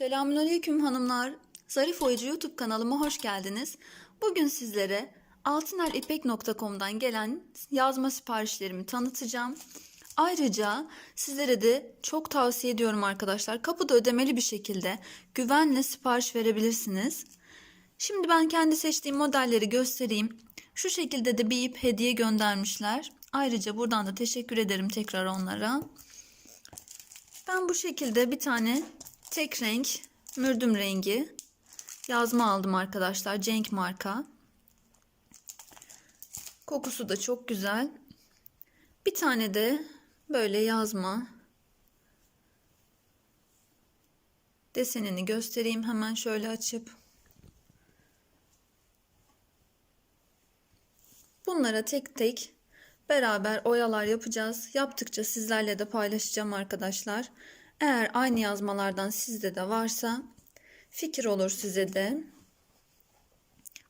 Selamünaleyküm hanımlar. Zarif Oyuncu YouTube kanalıma hoş geldiniz. Bugün sizlere altınelipek.com'dan gelen yazma siparişlerimi tanıtacağım. Ayrıca sizlere de çok tavsiye ediyorum arkadaşlar. Kapıda ödemeli bir şekilde güvenle sipariş verebilirsiniz. Şimdi ben kendi seçtiğim modelleri göstereyim. Şu şekilde de bir ip hediye göndermişler. Ayrıca buradan da teşekkür ederim tekrar onlara. Ben bu şekilde bir tane tek renk mürdüm rengi yazma aldım arkadaşlar. Cenk marka. Kokusu da çok güzel. Bir tane de böyle yazma desenini göstereyim hemen şöyle açıp. Bunlara tek tek beraber oyalar yapacağız. Yaptıkça sizlerle de paylaşacağım arkadaşlar. Eğer aynı yazmalardan sizde de varsa fikir olur size de.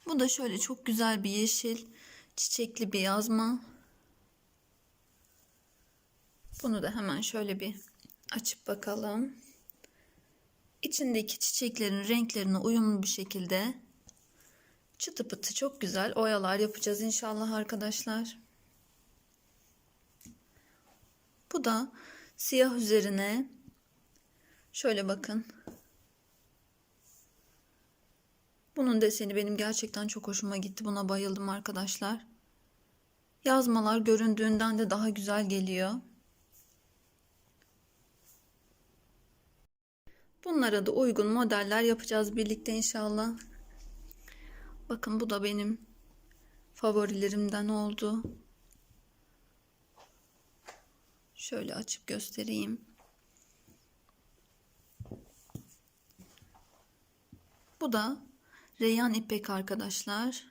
Bu da şöyle çok güzel bir yeşil çiçekli bir yazma. Bunu da hemen şöyle bir açıp bakalım. İçindeki çiçeklerin renklerine uyumlu bir şekilde çıtı pıtı çok güzel oyalar yapacağız inşallah arkadaşlar. Bu da siyah üzerine şöyle bakın. Bunun deseni benim gerçekten çok hoşuma gitti. Buna bayıldım arkadaşlar. Yazmalar göründüğünden de daha güzel geliyor. Bunlara da uygun modeller yapacağız birlikte inşallah. Bakın bu da benim favorilerimden oldu. Şöyle açıp göstereyim. Bu da Reyyan ipek arkadaşlar.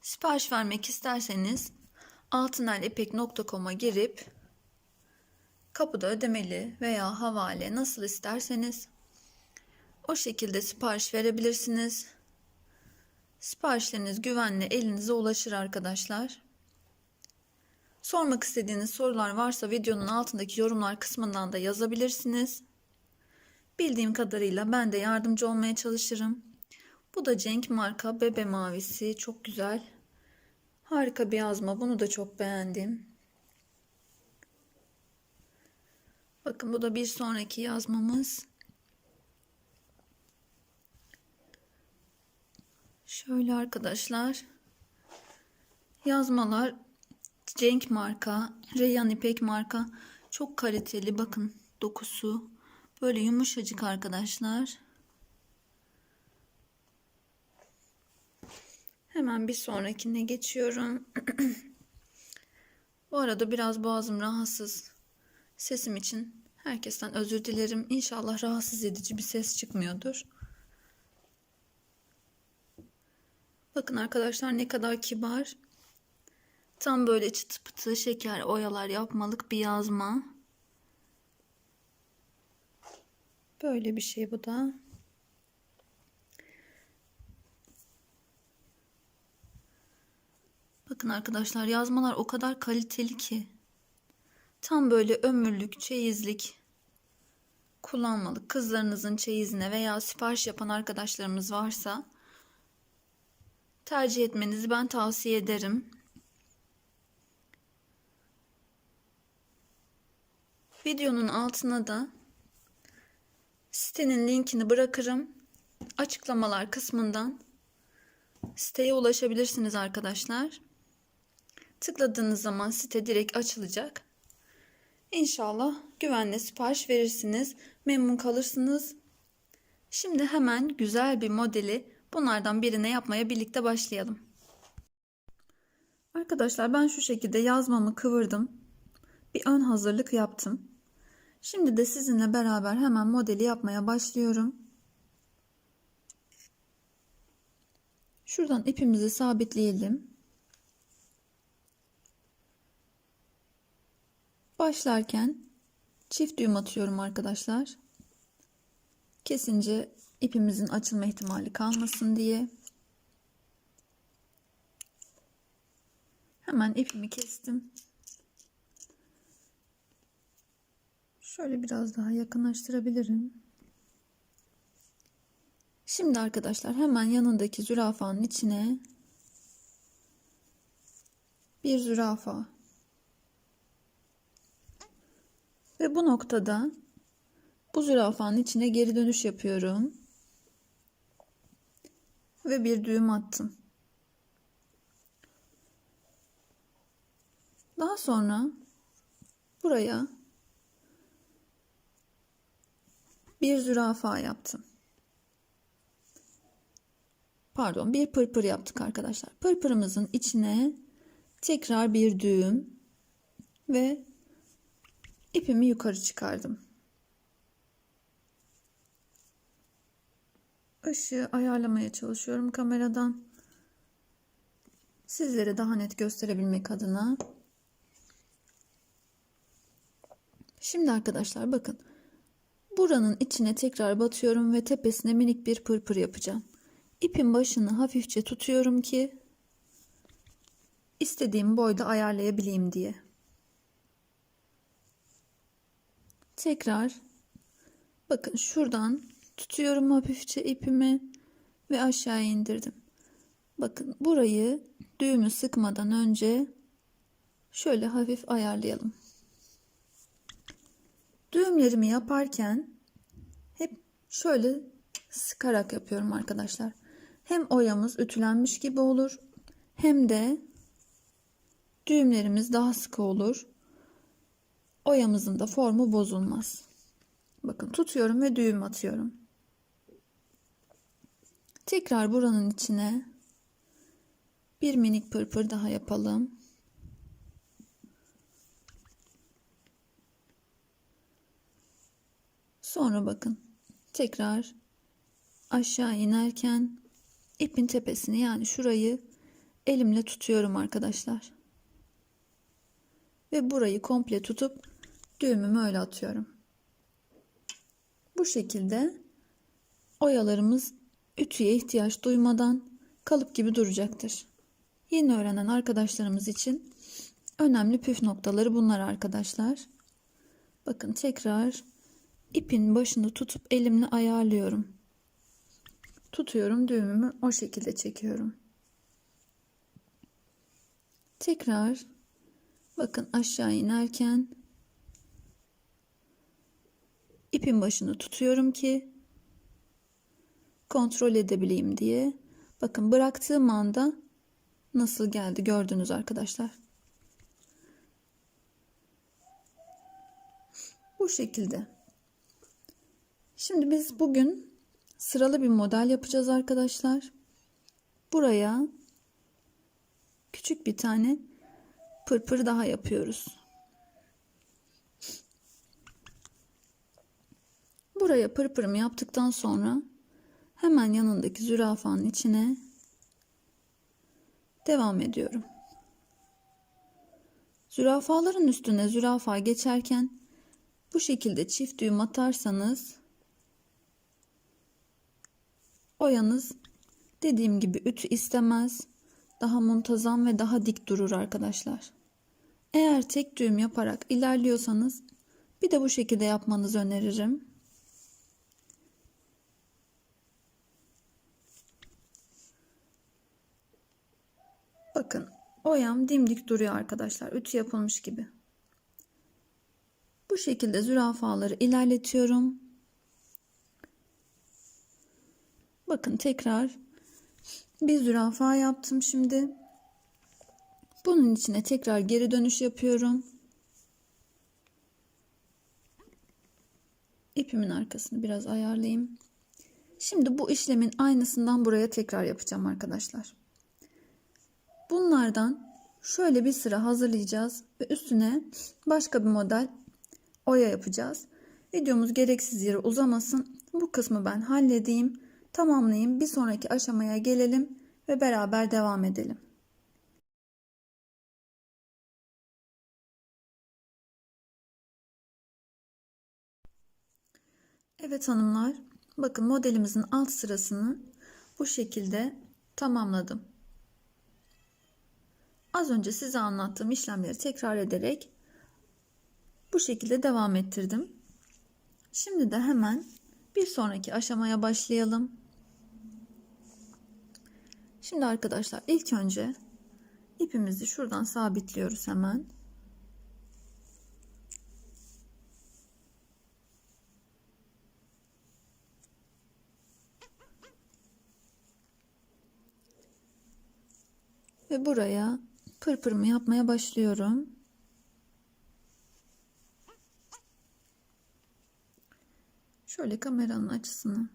Sipariş vermek isterseniz altınelipek.com'a girip kapıda ödemeli veya havale nasıl isterseniz o şekilde sipariş verebilirsiniz. Siparişleriniz güvenle elinize ulaşır arkadaşlar. Sormak istediğiniz sorular varsa videonun altındaki yorumlar kısmından da yazabilirsiniz. Bildiğim kadarıyla ben de yardımcı olmaya çalışırım. Bu da Cenk marka bebe mavisi. Çok güzel. Harika bir yazma. Bunu da çok beğendim. Bakın bu da bir sonraki yazmamız. Şöyle arkadaşlar. Yazmalar Cenk marka, Reyyan İpek marka. Çok kaliteli. Bakın dokusu. Böyle yumuşacık arkadaşlar. Hemen bir sonrakine geçiyorum. Bu arada biraz boğazım rahatsız. Sesim için herkesten özür dilerim. İnşallah rahatsız edici bir ses çıkmıyordur. Bakın arkadaşlar ne kadar kibar. Tam böyle çıtı pıtı şeker oyalar yapmalık bir yazma. Böyle bir şey bu da. Bakın arkadaşlar yazmalar o kadar kaliteli ki. Tam böyle ömürlük, çeyizlik kullanmalık. Kızlarınızın çeyizine veya sipariş yapan arkadaşlarımız varsa tercih etmenizi ben tavsiye ederim. Videonun altına da sitenin linkini bırakırım. Açıklamalar kısmından siteye ulaşabilirsiniz arkadaşlar. Tıkladığınız zaman site direkt açılacak. İnşallah güvenle sipariş verirsiniz. Memnun kalırsınız. Şimdi hemen güzel bir modeli bunlardan birine yapmaya birlikte başlayalım. Arkadaşlar ben şu şekilde yazmamı kıvırdım. Bir ön hazırlık yaptım. Şimdi de sizinle beraber hemen modeli yapmaya başlıyorum. Şuradan ipimizi sabitleyelim. Başlarken çift düğüm atıyorum arkadaşlar. Kesince ipimizin açılma ihtimali kalmasın diye. Hemen ipimi kestim. Şöyle biraz daha yakınlaştırabilirim. Şimdi arkadaşlar hemen yanındaki zürafanın içine bir zürafa ve bu noktada bu zürafanın içine geri dönüş yapıyorum ve bir düğüm attım. Daha sonra buraya bir zürafa yaptım. Pardon, bir pırpır yaptık arkadaşlar. Pırpırımızın içine tekrar bir düğüm ve ipimi yukarı çıkardım. Işığı ayarlamaya çalışıyorum kameradan. Sizlere daha net gösterebilmek adına. Şimdi arkadaşlar bakın. Buranın içine tekrar batıyorum ve tepesine minik bir pırpır yapacağım. İpin başını hafifçe tutuyorum ki istediğim boyda ayarlayabileyim diye. Tekrar bakın şuradan tutuyorum hafifçe ipimi ve aşağı indirdim. Bakın burayı düğümü sıkmadan önce şöyle hafif ayarlayalım. Düğümlerimi yaparken hep şöyle sıkarak yapıyorum arkadaşlar. Hem oyamız ütülenmiş gibi olur hem de düğümlerimiz daha sıkı olur. Oyamızın da formu bozulmaz. Bakın tutuyorum ve düğüm atıyorum. Tekrar buranın içine bir minik pırpır daha yapalım. Sonra bakın tekrar aşağı inerken ipin tepesini yani şurayı elimle tutuyorum arkadaşlar. Ve burayı komple tutup düğümümü öyle atıyorum. Bu şekilde oyalarımız ütüye ihtiyaç duymadan kalıp gibi duracaktır. Yeni öğrenen arkadaşlarımız için önemli püf noktaları bunlar arkadaşlar. Bakın tekrar ipin başını tutup elimle ayarlıyorum. Tutuyorum düğümümü o şekilde çekiyorum. Tekrar bakın aşağı inerken ipin başını tutuyorum ki kontrol edebileyim diye. Bakın bıraktığım anda nasıl geldi gördünüz arkadaşlar. Bu şekilde. Şimdi biz bugün sıralı bir model yapacağız arkadaşlar. Buraya küçük bir tane pırpır daha yapıyoruz. Buraya pırpırımı yaptıktan sonra hemen yanındaki zürafanın içine devam ediyorum. Zürafaların üstüne zürafa geçerken bu şekilde çift düğüm atarsanız oyanız dediğim gibi ütü istemez. Daha muntazam ve daha dik durur arkadaşlar. Eğer tek düğüm yaparak ilerliyorsanız bir de bu şekilde yapmanızı öneririm. Bakın oyam dimdik duruyor arkadaşlar. Ütü yapılmış gibi. Bu şekilde zürafaları ilerletiyorum. Bakın tekrar bir zürafa yaptım şimdi. Bunun içine tekrar geri dönüş yapıyorum. İpimin arkasını biraz ayarlayayım. Şimdi bu işlemin aynısından buraya tekrar yapacağım arkadaşlar. Bunlardan şöyle bir sıra hazırlayacağız ve üstüne başka bir model oya yapacağız. Videomuz gereksiz yere uzamasın. Bu kısmı ben halledeyim, tamamlayayım. Bir sonraki aşamaya gelelim ve beraber devam edelim. Evet hanımlar, bakın modelimizin alt sırasını bu şekilde tamamladım. Az önce size anlattığım işlemleri tekrar ederek bu şekilde devam ettirdim. Şimdi de hemen bir sonraki aşamaya başlayalım. Şimdi arkadaşlar ilk önce ipimizi şuradan sabitliyoruz hemen. Ve buraya pırpırımı yapmaya başlıyorum. Şöyle kameranın açısını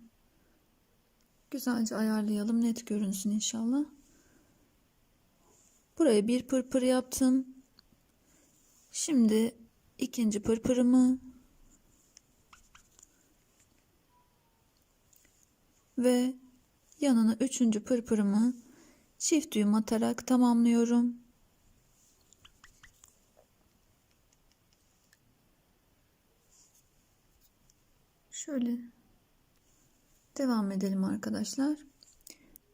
güzelce ayarlayalım. Net görünsün inşallah. Buraya bir pırpır yaptım. Şimdi ikinci pırpırımı ve yanına üçüncü pırpırımı çift düğüm atarak tamamlıyorum. Şöyle devam edelim arkadaşlar.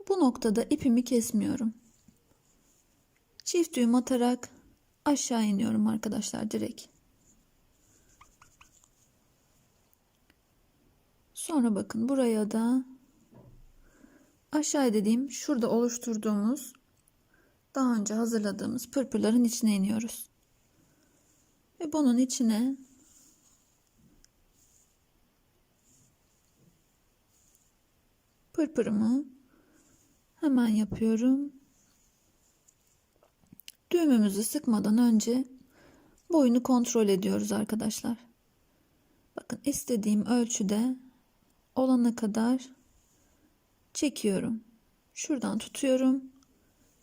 Bu noktada ipimi kesmiyorum. Çift düğüm atarak aşağı iniyorum arkadaşlar direkt. Sonra bakın buraya da aşağı dediğim şurada oluşturduğumuz daha önce hazırladığımız pırpırların içine iniyoruz. Ve bunun içine pırpırımı hemen yapıyorum. Düğümümüzü sıkmadan önce boyunu kontrol ediyoruz arkadaşlar. Bakın istediğim ölçüde olana kadar çekiyorum. Şuradan tutuyorum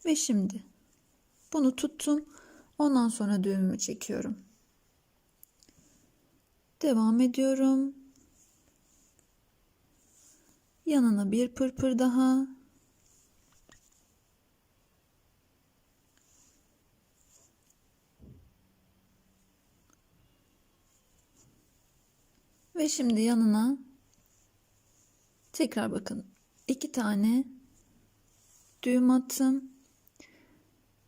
ve şimdi bunu tuttum. Ondan sonra düğümümü çekiyorum. Devam ediyorum. Yanına bir pırpır daha. Ve şimdi yanına tekrar bakın iki tane düğüm attım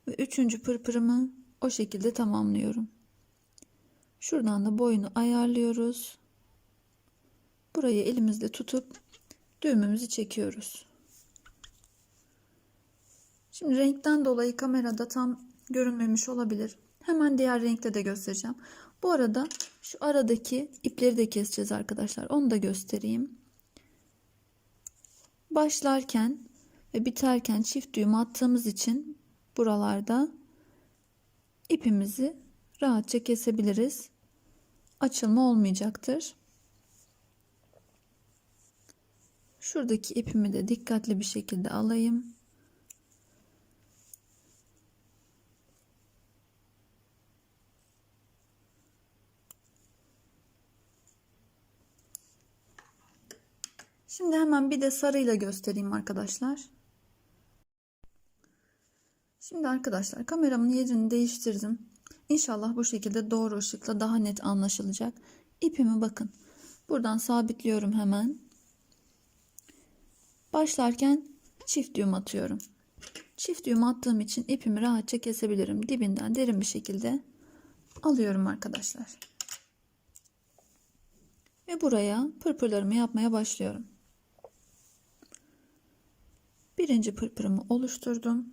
ve üçüncü pırpırımı o şekilde tamamlıyorum. Şuradan da boyunu ayarlıyoruz. Burayı elimizde tutup düğümümüzü çekiyoruz. Şimdi renkten dolayı kamerada tam görünmemiş olabilir. Hemen diğer renkte de göstereceğim. Bu arada şu aradaki ipleri de keseceğiz arkadaşlar. Onu da göstereyim. Başlarken ve biterken çift düğüm attığımız için buralarda ipimizi rahatça kesebiliriz. Açılma olmayacaktır. Şuradaki ipimi de dikkatli bir şekilde alayım. Şimdi hemen bir de sarıyla göstereyim arkadaşlar. Şimdi arkadaşlar kameramın yerini değiştirdim. İnşallah bu şekilde doğru ışıkla daha net anlaşılacak. İpimi bakın. Buradan sabitliyorum hemen. Başlarken çift düğüm atıyorum. Çift düğüm attığım için ipimi rahatça kesebilirim. Dibinden derin bir şekilde alıyorum arkadaşlar. Ve buraya pırpırlarımı yapmaya başlıyorum. Birinci pırpırımı oluşturdum.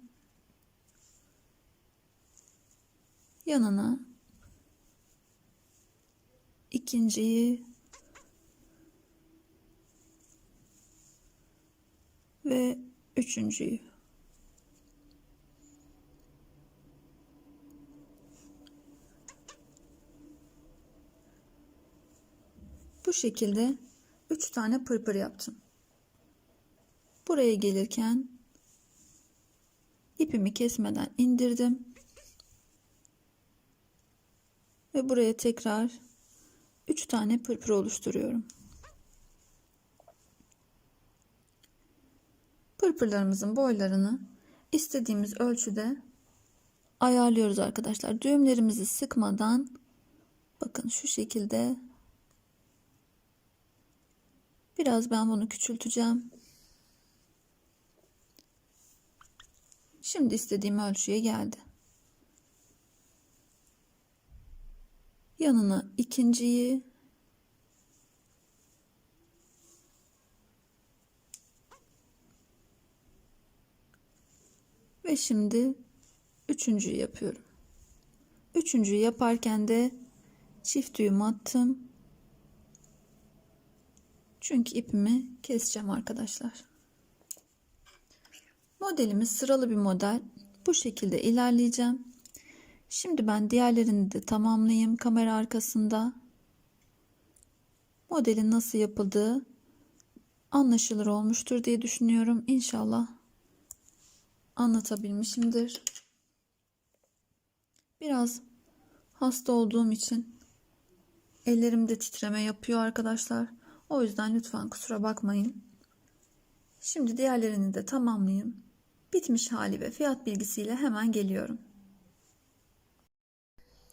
Yanına ikinciyi ve üçüncüyü. Bu şekilde üç tane pırpır yaptım. Buraya gelirken ipimi kesmeden indirdim. Ve buraya tekrar 3 tane pırpır oluşturuyorum. Pırpırlarımızın boylarını istediğimiz ölçüde ayarlıyoruz arkadaşlar. Düğümlerimizi sıkmadan bakın şu şekilde biraz ben bunu küçülteceğim. Şimdi istediğim ölçüye geldi. Yanına ikinciyi Ve şimdi üçüncüyü yapıyorum. Üçüncüyü yaparken de çift düğüm attım. Çünkü ipimi keseceğim arkadaşlar. Modelimiz sıralı bir model. Bu şekilde ilerleyeceğim. Şimdi ben diğerlerini de tamamlayayım kamera arkasında. Modelin nasıl yapıldığı anlaşılır olmuştur diye düşünüyorum. İnşallah anlatabilmişimdir. Biraz hasta olduğum için ellerimde titreme yapıyor arkadaşlar. O yüzden lütfen kusura bakmayın. Şimdi diğerlerini de tamamlayayım. Bitmiş hali ve fiyat bilgisiyle hemen geliyorum.